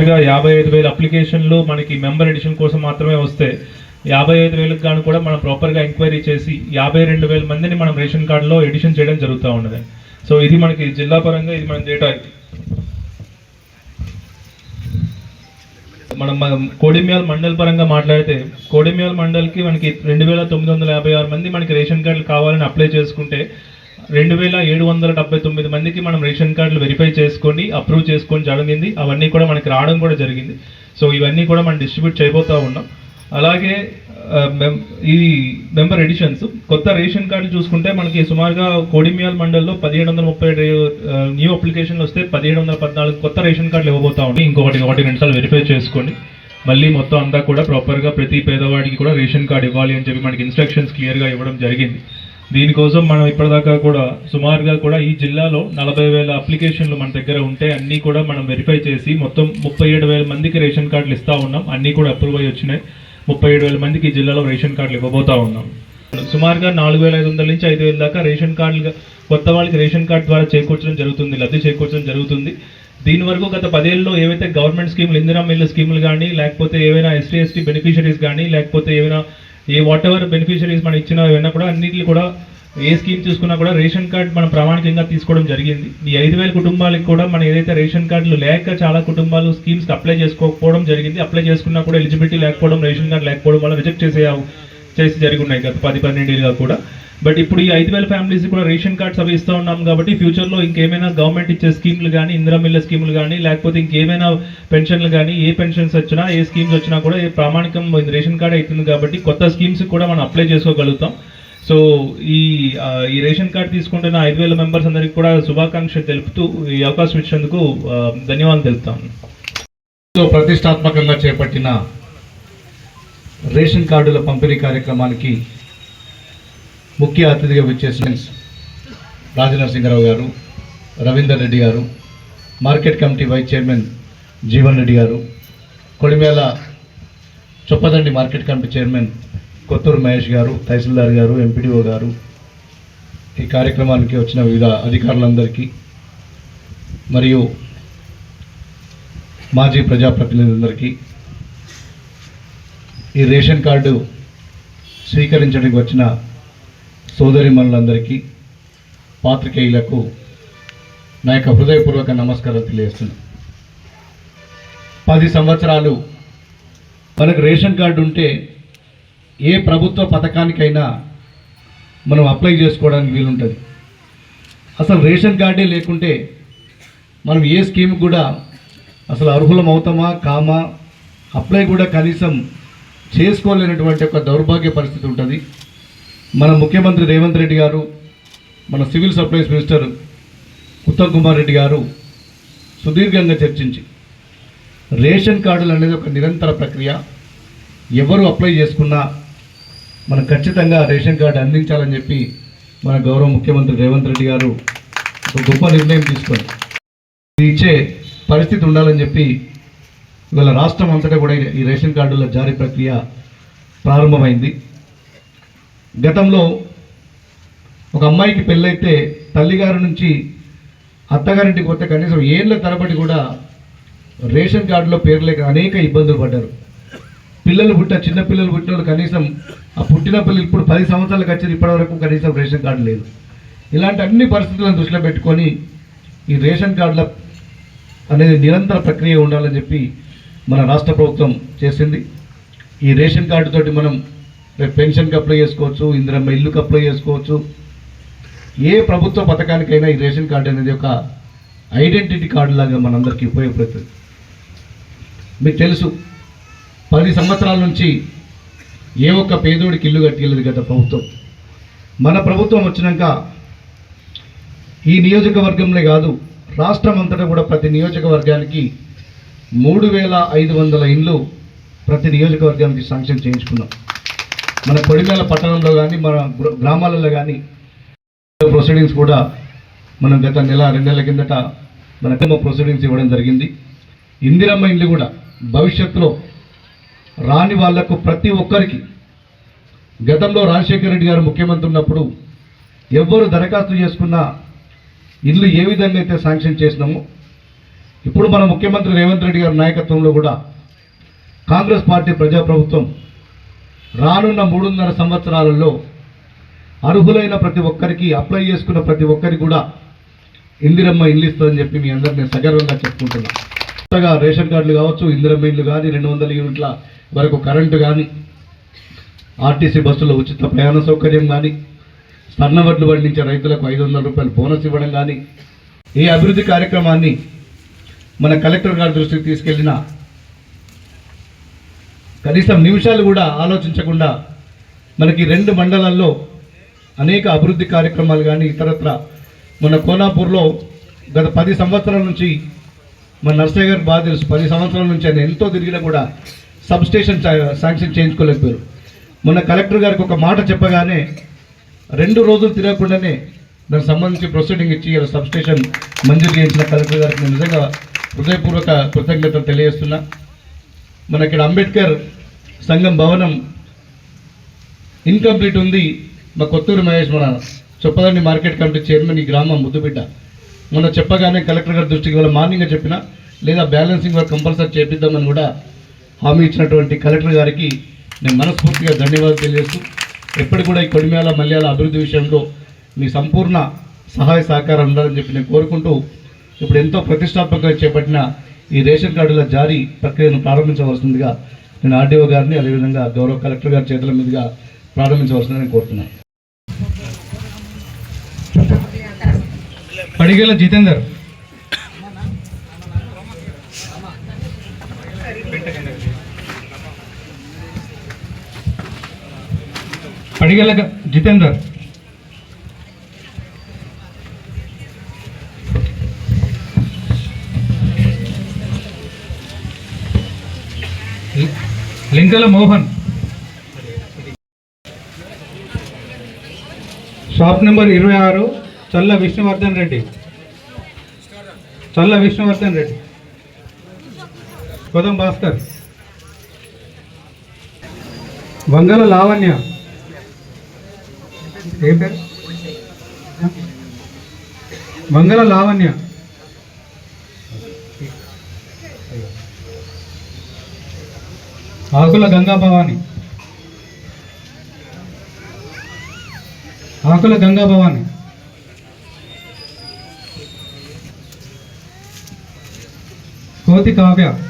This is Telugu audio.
సుమారుగా యాభై ఐదు వేల అప్లికేషన్లు మనకి మెంబర్ ఎడిషన్ కోసం మాత్రమే వస్తే యాభై ఐదు వేలకు గాను కూడా మనం ప్రాపర్గా ఎంక్వైరీ చేసి యాభై రెండు వేల మందిని మనం రేషన్ కార్డులో ఎడిషన్ చేయడం జరుగుతూ ఉన్నది. సో ఇది మనకి జిల్లా పరంగా ఇది మన డేటా మనం మనం కోడిమ్యాల్ మండల్ పరంగా మాట్లాడితే కోడిమ్యాల్ మండల్కి మనకి రెండు వేల తొమ్మిది వందల యాభై ఆరు మంది మనకి రేషన్ కార్డులు కావాలని అప్లై చేసుకుంటే రెండు వేల ఏడు వందల డెబ్బై తొమ్మిది మందికి మనం రేషన్ కార్డులు వెరిఫై చేసుకొని అప్రూవ్ చేసుకొని జరిగింది. అవన్నీ కూడా మనకి రావడం కూడా జరిగింది. సో ఇవన్నీ కూడా మనం డిస్ట్రిబ్యూట్ చేయబోతూ ఉన్నాం. అలాగే మెం- ఈ మెంబర్ ఎడిషన్స్ కొత్త రేషన్ కార్డులు చూసుకుంటే మనకి సుమారుగా కోడిమియాల్ మండల్లో పదిహేడు వందల ముప్పై న్యూ అప్లికేషన్లు వస్తే పదిహేడు వందల పద్నాలుగు కొత్త రేషన్ కార్డులు ఇవ్వబోతా ఉన్నాయి ఇంకొకటి ఒకటి రెండు సార్లు వెరిఫై చేసుకొని మళ్ళీ మొత్తం అంతా కూడా ప్రాపర్గా ప్రతి పేదవాడికి కూడా రేషన్ కార్డు ఇవ్వాలి అని చెప్పి మనకి ఇన్స్ట్రక్షన్స్ క్లియర్గా ఇవ్వడం జరిగింది. దీనికోసం మనం ఇప్పటిదాకా కూడా సుమారుగా కూడా ఈ జిల్లాలో నలభై వేల అప్లికేషన్లు మన దగ్గర ఉంటే అన్నీ కూడా మనం వెరిఫై చేసి మొత్తం ముప్పై ఏడు వేల మందికి రేషన్ కార్డులు ఇస్తా ఉన్నాం. అన్నీ కూడా అప్రూవ్ అయ్యి వచ్చినాయి. ముప్పై ఏడు వేల మందికి ఈ జిల్లాలో రేషన్ కార్డులు ఇవ్వబోతా ఉన్నాం. సుమారుగా నాలుగు వేల ఐదు వందల నుంచి ఐదు వేల దాకా రేషన్ కార్డులు కొత్త వాళ్ళకి రేషన్ కార్డు ద్వారా చేకూర్చడం జరుగుతుంది లబ్ధి చేకూర్చడం జరుగుతుంది. దీని వరకు గత పదేళ్ళలో ఏవైతే గవర్నమెంట్ స్కీములు ఇందిరా మిల్లు స్కీములు కానీ లేకపోతే ఏవైనా ఎస్టీ ఎస్టీ బెనిఫిషరీస్ కానీ లేకపోతే ఏవైనా ఏ వాట్ ఎవర్ బెనిఫిషరీస్ మనం ఇచ్చిన ఏమైనా కూడా అన్నింటిని కూడా ఏ స్కీమ్ చూసుకున్నా కూడా రేషన్ కార్డు మనం ప్రామాణికంగా తీసుకోవడం జరిగింది. ఈ ఐదు వేల కుటుంబాలకు కూడా మనం ఏదైతే రేషన్ కార్డులు లేక చాలా కుటుంబాలు స్కీమ్స్ అప్లై చేసుకోకపోవడం జరిగింది. అప్లై చేసుకున్నా కూడా ఎలిజిబిలిటీ లేకపోవడం రేషన్ కార్డు లేకపోవడం వల్ల రిజెక్ట్ చేసే చేసి జరిగి ఉన్నాయి గత పది పన్నెండేళ్ళుగా కూడా. బట్ ఇప్పుడు ఈ ఐదు వేల ఫ్యామిలీస్ కూడా రేషన్ కార్డ్స్ అవి ఇస్తూ ఉన్నాం కాబట్టి ఫ్యూచర్లో ఇంకేమైనా గవర్నమెంట్ ఇచ్చే స్కీమ్లు కానీ ఇందిరా మిల్ల స్కీములు కానీ లేకపోతే ఇంకేమైనా పెన్షన్లు కానీ ఏ పెన్షన్స్ వచ్చినా ఏ స్కీమ్స్ వచ్చినా కూడా ఏ ప్రామాణికం ఇది రేషన్ కార్డ్ అవుతుంది కాబట్టి కొత్త స్కీమ్స్ కూడా మనం అప్లై చేసుకోగలుగుతాం. సో ఈ ఈ రేషన్ కార్డ్ తీసుకుంటున్న ఐదు వేల మెంబర్స్ అందరికీ కూడా శుభాకాంక్షలు తెలుపుతూ ఈ అవకాశం ఇచ్చినందుకు ధన్యవాదాలు తెలుపుతాను. ప్రతిష్టాత్మకంగా చేపట్టిన రేషన్ కార్డుల పంపిణీ కార్యక్రమానికి ముఖ్య అతిథిగా విచ్చేసిన రాజనరసింహరావు గారు రవీందర్ రెడ్డి గారు market committee vice chairman Jeevan Reddy గారు Kodimela Choppadandi market committee chairman Kothuru Mahesh గారు తహసీల్దార్ గారు ఎంపీడీఓ గారు ఈ కార్యక్రమానికి వచ్చిన వివిధ అధికారులందరికీ మరియు మాజీ ప్రజాప్రతినిధులందరికీ ఈ రేషన్ కార్డు స్వీకరించడానికి వచ్చిన సోదరిమణులందరికీ పాత్రికేయులకు నా యొక్క హృదయపూర్వక నమస్కారం తెలియజేస్తున్నాను. పది సంవత్సరాలు మనకు రేషన్ కార్డు ఉంటే ఏ ప్రభుత్వ పథకానికైనా మనం అప్లై చేసుకోవడానికి వీలుంటుంది. అసలు రేషన్ కార్డే లేకుంటే మనం ఏ స్కీమ్ కూడా అసలు అర్హులం అవుతామా కామా? అప్లై కూడా కనీసం చేసుకోలేనటువంటి ఒక దౌర్భాగ్య పరిస్థితి ఉంటుంది. మన ముఖ్యమంత్రి రేవంత్ రెడ్డి గారు మన civil supplies minister Uttam Kumar Reddy గారు సుదీర్ఘంగా చర్చించి రేషన్ కార్డులు అనేది ఒక నిరంతర ప్రక్రియ. ఎవరు అప్లై చేసుకున్నా మనం ఖచ్చితంగా రేషన్ కార్డు అందించాలని చెప్పి మన గౌరవ ముఖ్యమంత్రి రేవంత్ రెడ్డి గారు ఒక గొప్ప నిర్ణయం తీసుకొని ఇది ఇచ్చే పరిస్థితి ఉండాలని చెప్పి ఇవాళ రాష్ట్రం అంతటా కూడా ఈ రేషన్ కార్డుల జారీ ప్రక్రియ ప్రారంభమైంది. గతంలో ఒక అమ్మాయికి పెళ్ళైతే తల్లిగారి నుంచి అత్తగారింటికి పోతే కనీసం ఏళ్ళ తరబడి కూడా రేషన్ కార్డులో పేరు లేక అనేక ఇబ్బందులు పడ్డారు. పిల్లలు పుట్ట చిన్న పిల్లలు పుట్టిన వాళ్ళు కనీసం ఆ పుట్టిన పిల్లలు ఇప్పుడు పది సంవత్సరాలకు వచ్చి ఇప్పటివరకు కనీసం రేషన్ కార్డు లేదు. ఇలాంటి అన్ని పరిస్థితులను దృష్టిలో పెట్టుకొని ఈ రేషన్ కార్డుల అనేది నిరంతర ప్రక్రియ ఉండాలని చెప్పి మన రాష్ట్ర ప్రభుత్వం చేసింది. ఈ రేషన్ కార్డుతోటి మనం రేపు పెన్షన్కి అప్లై చేసుకోవచ్చు ఇందిరమ్మ ఇల్లుకి అప్లై చేసుకోవచ్చు. ఏ ప్రభుత్వ పథకానికైనా ఈ రేషన్ కార్డు అనేది ఒక ఐడెంటిటీ కార్డు లాగా మనందరికీ ఉపయోగపడుతుంది. మీకు తెలుసు పది సంవత్సరాల నుంచి ఏ ఒక్క పేదోడికి ఇల్లు కట్టలేదు గత ప్రభుత్వం. మన ప్రభుత్వం వచ్చినాక ఈ నియోజకవర్గంలో కాదు రాష్ట్రం అంతటా కూడా ప్రతి నియోజకవర్గానికి మూడు వేల ఐదు వందల ఇండ్లు ప్రతి నియోజకవర్గానికి శాంక్షన్ చేయించుకున్నాం. మన కొడిమేల పట్టణంలో కానీ మన గ్రామాలలో కానీ ప్రొసీడింగ్స్ కూడా మనం గత నెల రెండు నెలల కిందట మన ప్రొసీడింగ్స్ ఇవ్వడం జరిగింది. ఇందిరమ్మ ఇండ్లు కూడా భవిష్యత్తులో రాని వాళ్ళకు ప్రతి ఒక్కరికి గతంలో రాజశేఖర రెడ్డి గారు ముఖ్యమంత్రి ఉన్నప్పుడు ఎవ్వరు దరఖాస్తు చేసుకున్నా ఇల్లు ఏ విధంగా అయితే శాంక్షన్ చేసినామో ఇప్పుడు మన ముఖ్యమంత్రి రేవంత్ రెడ్డి గారి నాయకత్వంలో కూడా కాంగ్రెస్ పార్టీ ప్రజాప్రభుత్వం రానున్న మూడున్నర సంవత్సరాలలో అర్హులైన ప్రతి ఒక్కరికి అప్లై చేసుకున్న ప్రతి ఒక్కరికి కూడా ఇందిరమ్మ ఇల్లు ఇస్తుందని చెప్పి మీ అందరు నేను సగర్వంగా చెప్పుకుంటున్నా. కొత్తగా రేషన్ కార్డులు కావచ్చు ఇందిరమ్మ ఇల్లు కానీ రెండు వందల యూనిట్ల వరకు కరెంటు కానీ ఆర్టీసీ బస్సులో ఉచిత ప్రయాణ సౌకర్యం కానీ సన్నవడ్లు పండించే రైతులకు ఐదు వందల రూపాయలు బోనస్ ఇవ్వడం కానీ ఈ అభివృద్ధి కార్యక్రమాన్ని మన కలెక్టర్ గారి దృష్టికి తీసుకెళ్ళిన కనీసం నిమిషాలు కూడా ఆలోచించకుండా మనకి రెండు మండలాల్లో అనేక అభివృద్ధి కార్యక్రమాలు కానీ ఇతరత్ర మన కోనాపూర్లో గత పది సంవత్సరాల నుంచి మన నర్సయ్య గారు బాగా తెలుసు పది సంవత్సరాల నుంచి ఆయన ఎంతో తిరిగినా కూడా సబ్స్టేషన్ శాంక్షన్ చేయించుకోలేకపోయారు. మొన్న కలెక్టర్ గారికి ఒక మాట చెప్పగానే రెండు రోజులు తిరగకుండానే దానికి సంబంధించి ప్రొసీడింగ్ ఇచ్చి సబ్స్టేషన్ మంజూరు చేయించిన కలెక్టర్ గారికి నేను నిజంగా హృదయపూర్వక కృతజ్ఞతలు తెలియజేస్తున్నా. మన ఇక్కడ అంబేద్కర్ సంఘం భవనం ఇన్కంప్లీట్ ఉంది. మా కొత్తూరు మహేష్ మన చొప్పదండి మార్కెట్ కమిటీ చైర్మన్ ఈ గ్రామం ముద్దుబిడ్డ. మొన్న చెప్పగానే కలెక్టర్ గారి దృష్టికి వాళ్ళ మార్నింగ్ చెప్పిన లేదా బ్యాలెన్సింగ్ వర్క్ కంపల్సరీ చేపిద్దామని కూడా హామీ ఇచ్చినటువంటి కలెక్టర్ గారికి నేను మనస్ఫూర్తిగా ధన్యవాదాలు తెలియజేస్తూ ఎప్పటి కూడా ఈ కొడిమ్యాల మల్యాల అభివృద్ధి విషయంలో మీ సంపూర్ణ సహాయ సహకారం ఉండాలని చెప్పి నేను కోరుకుంటూ ఇప్పుడు ఎంతో ప్రతిష్టాత్మకంగా చేపట్టిన ఈ రేషన్ కార్డుల జారీ ప్రక్రియను ప్రారంభించవలసిందిగా నేను ఆర్డీఓ గారిని అదేవిధంగా గౌరవ కలెక్టర్ గారి చేతుల మీదుగా ప్రారంభించవలసిందని కోరుతున్నాను. పడిగల జితేందర్. పడిగల జితేందర్. లింకల మోహన్. షాప్ నెంబర్ ఇరవై ఆరు చల్ల విష్ణువర్ధన్ రెడ్డి. చల్ల విష్ణువర్ధన్ రెడ్డి. కొదం భాస్కర్. వంగల లావణ్య. ఏ పేరు? వంగల లావణ్య. ఆకుల గంగాభవాని ఆకుల గంగాభవాని కోతి కావ్య.